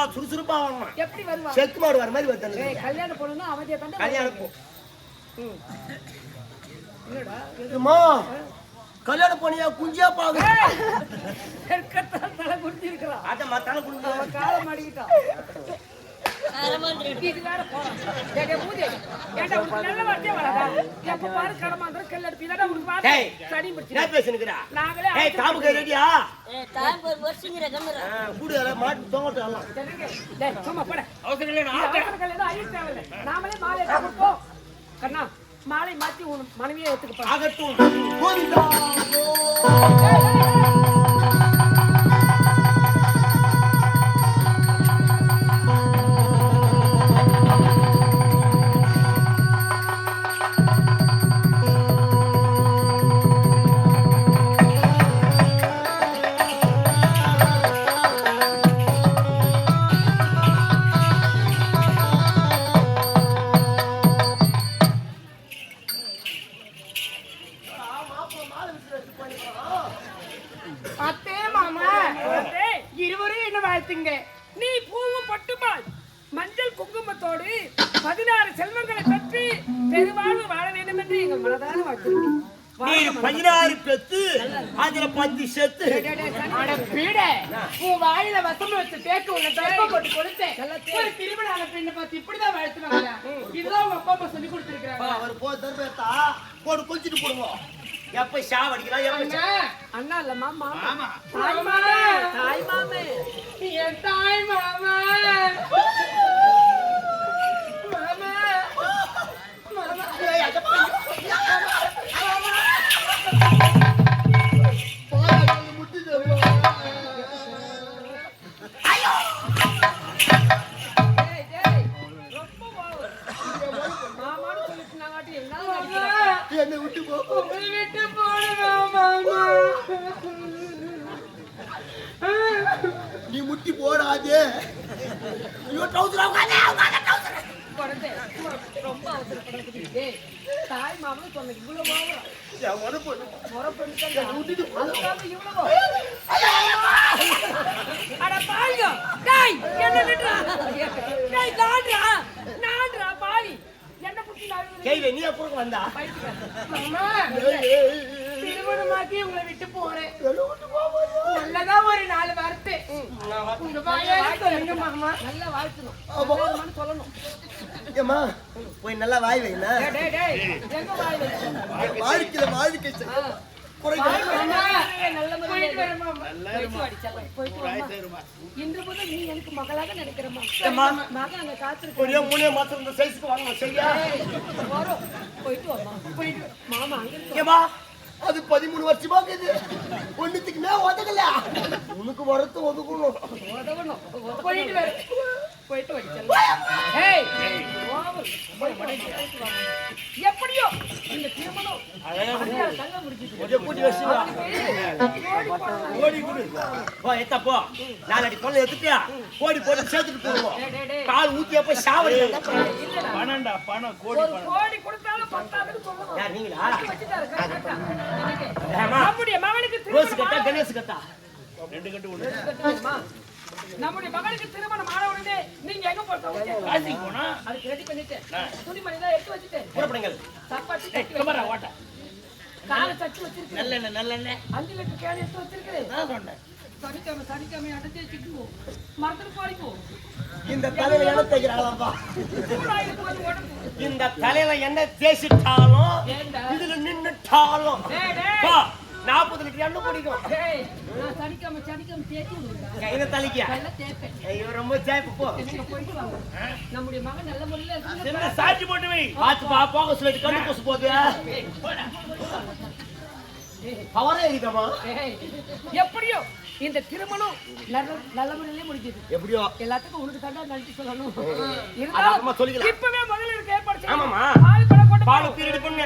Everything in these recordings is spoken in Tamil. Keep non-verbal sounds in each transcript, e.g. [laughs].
விறுவிறுப்பா சுறுசுறுப்பா வரணும் எப்படி வருவா? செக்கு மாடு வர மாதிரி வருது. ஏய் கல்யாணம் பண்ணணும் அவதிய கண்டு கல்யாண என்னடா கல்யாண பொண்ணியா? குஞ்சியா பாகு. தெற்கத்தால் தலை குடிச்சு இருக்கிறான் அத மத்தால அவன் காலம் மாடிக்கிட்டான் இது வேற ஏன்டா, உனக்கு நல்ல வார்த்தையே வராதா? எப்ப பாரு கடமாந்திரம், கல் அடிப்பு. இதாடா உனக்கு வார்த்தை. டேய். சனி என்ன நாங்களே ஏய் ரெடியா ஒரு வருஷங்கிற மாட்டு எல்லாம் டேய், சும்மா அவசரம் இல்லை நாமளே மாலை கொடுப்போம். கண்ணா, மாலை மாத்தி உன் மனைவியை ஏத்துக்கப்பா ஆகட்டும் கோவிந்தா உன் வாயில வசம் வச்ச தேக்கு உன்னை தப்பா போட்டு கொடுத்தேன். ஒரு திருமணம் ஆன பெண்ணை பார்த்து இப்படிதான் வாழ்த்துவாங்களா? இதுதான் உங்க அப்பா அம்மா சொல்லி கொடுத்திருக்கிறாங்க. அவர் போ தருபேத்தா போடு குளிச்சுட்டு போடுவோம் எப்ப ஷாவ் அடிக்கலாம் எப்ப அண்ணா, அண்ணா இல்லம்மா, மாமா. தாய் மாமே, தாய் மாமே. என் தாய் மாமா. மாமா. மாமா. நீ எப்போ வந்தா? மாமா, திருமணமாக்கி உங்களை விட்டு போறேன். நல்லதா ஒரு நாலு வார்த்தை. உங்க வாயால சொல்லுங்க மாமா நல்ல வாழ்த்தணும் சொல்லணும் போய் நல்லா வாய் வைனா டேய், டேய், டேய், எங்க வாய் வச்சு? வாழ்க்கையில வாழ்க்கை. இன்று முதல் நீ எனக்கு மகளாக நினைக்கிறமா மகன் அங்க காத்திருக்க ஒரே மூணே மாசம் இந்த சைஸ்க்கு வாங்கணும் சரியா? வரும் போயிட்டு வாமா. போயிட்டு வா. மாமா அங்க இருக்கு ஏமா அது பதிமூணு வருஷமா இருக்குது. ஒண்ணுத்துக்கு மேல ஒதுக்கல உனக்கு வரத்து ஒதுக்கணும். உதவணும் போயிட்டு வர போயிட்டு வாடி, செல்லம். ஏய், ஓவர். போய் போயிட்டு வாம்மா. எப்படியோ இந்த திருமணம் நாலடி பொண்ணு எடுத்துட்டியா? கோடி போட்டு சேர்த்துட்டு போடுவோம். கால் ஊத்தியா போய் சாவடி பணம்டா பணம் கோடி கோடி கொடுத்தாலும் பத்தாதுன்னு நீங்களா? மகனுக்கு ரோஸ் கட்டா கணேஷ் கட்டா. ரெண்டு கட்டு கட்டுமா? நம்முடைய மகனுக்கு திருமணம் ஆன உடனே நீங்க எங்க போறீங்க காசிக்கு போனா அதுக்கு ரெடி பண்ணிட்டேன் எடுத்து வச்சுட்டேன் புறப்படுங்கள். சப்பாத்தி கட்டி கமரா வச்சிருக்கேன். ஓட்ட காலை சட்டி வச்சிருக்கேன் நல்லெண்ணெய் நல்லெண்ணெய். அஞ்சு லிட்டர் கேன் எடுத்து வச்சிருக்கேன் நான் சொன்னேன். சனிக்கிழமை சனிக்கிழமை அடைச்சி வச்சுக்குவோம் இந்த தலையில என்ன தேய்க்கிறாங்களாப்பா இந்த தலையில என்ன தேய்ச்சிட்டாலும் ஏண்டா? இதுல நின்னுட்டாலும் நாற்பது லிட்டர் எண்ணெய் குடிக்கும் டேய், நான் சனிக்கிழமை சனிக்கிழமை தேய்ச்சி விடுவேன் இந்த தலைக்கு நல்லா தேய்ப்பேன் ஐயோ ரொம்ப ஜாய்ப்பு போ நம்முடைய மகன் நல்ல முறையில் சாட்சி போட்டு வை. பார்த்து பா போக சொல்லிட்டு கண்ணு கொசு போகுது பவரே இருக்குமா எப்படியோ இந்த திருமணம் நல்ல நல்ல முறையிலே முடிஞ்சது. எப்படியோ? எல்லாத்துக்கும் உனக்கு தண்டா நன்றி சொல்லணும். சொல்லிக்கலாம். இப்பவே முதல்ல இருக்க ஏற்பாடு. ஆமாம்மா. பால் பழம் கொண்டு பால் போ. ஊத்தி ரெடி பண்ணு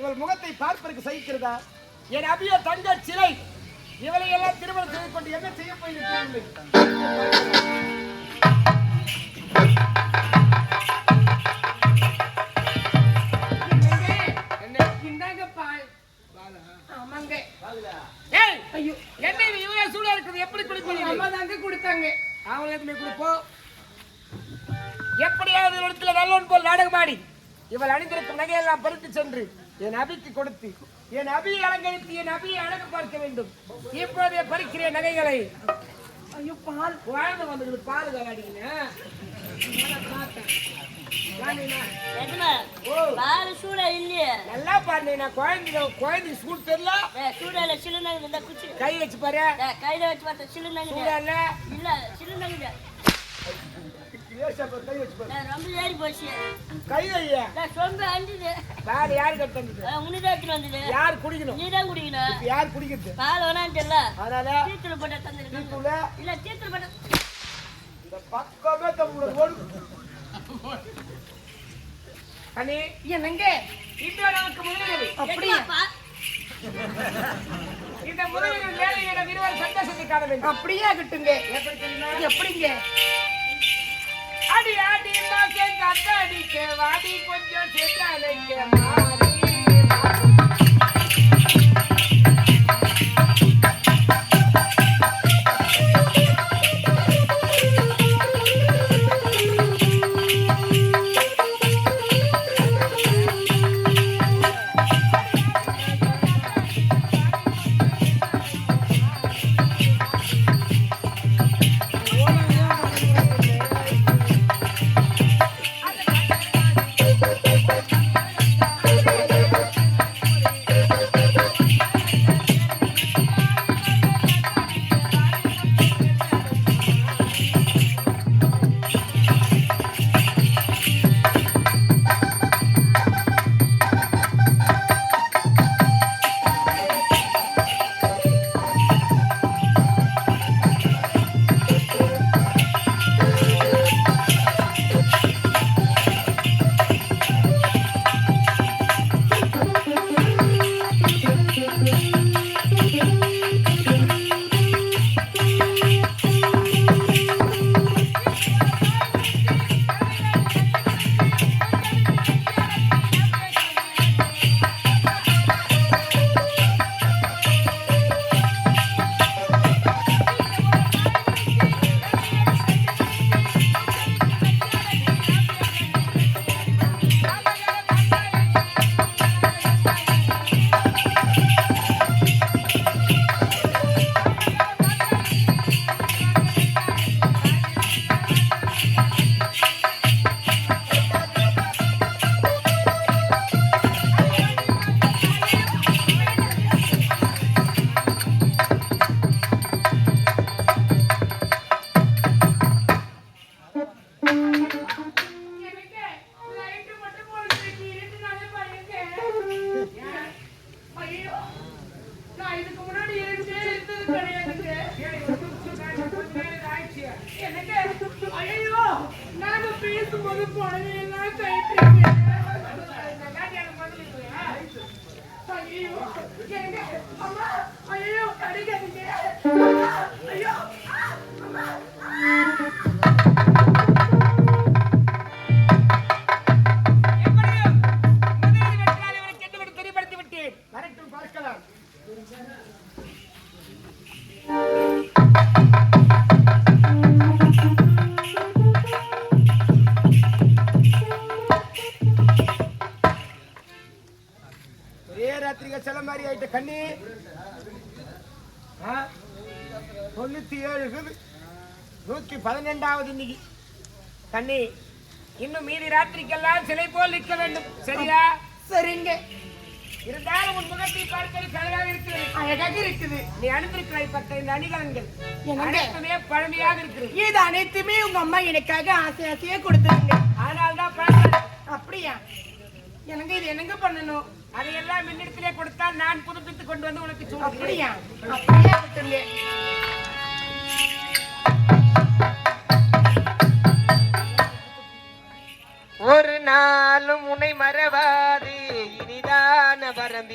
இவள் முகத்தை பார்ப்பதற்கு சகிக்கிறதா? என் அபிய தங்க சிலை இவளை எல்லாம் திருமணம் செய்து கொண்டு என்ன செய்ய போயிருக்கிறீர்கள் என் அபிக்கு கொடுத்து என் அபியை அலங்கரித்து என் அபியை அழகு பார்க்க வேண்டும். இப்போதே பறிக்கிறேன் நகைகளை. ஐயோ பால். குழந்தை வந்துடுது பால் கலாடிங்க நல்லா பாருங்க நான் குழந்தை குழந்தை சூடு தெரியல? சூடால இந்த குச்சி. கை வச்சு பாரு. கையில வச்சு பார்த்தா சூடா இல்ல இல்ல சிலுநகுது கை வச்சு பாரு ரொம்ப ஏறி போச்சு. கை வைய சொம்பு அண்டுது. பால் யாரு கட்டது உனிதான் எடுத்துட்டு வந்தது. யார் குடிக்கணும்? நீ தான் குடிக்கணும். யார் குடிக்கிறது? பால் வேணான்னு தெரியல அதனால தீத்துல போட்டா தந்துருக்கேன் தீக்குள்ள இல்ல தீத்துல போட்டா இந்த பக்கமே தம்புல ஓடு. அண்ணே என்னங்க இந்த நமக்கு அப்படியா? பா- இந்த முதலிரவு வேலையிடம் இருவர் சந்தோஷத்தை காண வேண்டும். அப்படியே ஆகட்டுங்க எப்படிங்க? அடி அடி மாசே கத்தடிக்க வாடி கொஞ்சம் சேர்த்தாலைக்க மாறி. எனக்கு [laughs] சில மாதிரி ஆயிட்ட கண்ணி. ஆ? தொண்ணூத்தி ஏழு இருக்குது. நூத்தி பதினெண்டாவது இன்னைக்கு. கண்ணி இன்னும் மீதி ராத்திரிக்கெல்லாம் சிலை போல் நிற்க வேண்டும். சரியா? சரிங்க. இருந்தாலும் உன் முகத்தை பார்க்கிறது அழகாக இருக்கிறது. அழகாக இருக்குது. நீ அனுப்பியிருக்கிறாய் பத்த இந்த அணிகலன்கள்? அனைத்துமே பழமையாக இருக்கிறது. இது அனைத்துமே உங்க அம்மா எனக்காக ஆசை ஆசையா கொடுத்தாங்க ஆனால் தான் பழமை. அப்படியா? எனக்கு இது? என்னங்க பண்ணணும்? அதையெல்லாம் மின்னிடத்திலே கொடுத்தால் நான் புதுப்பித்து கொண்டு வந்து உனக்கு சொல்லுகிறேன் அப்படியா? ஒரு நாளும் உன்னை மறவாது இனிதான வரம்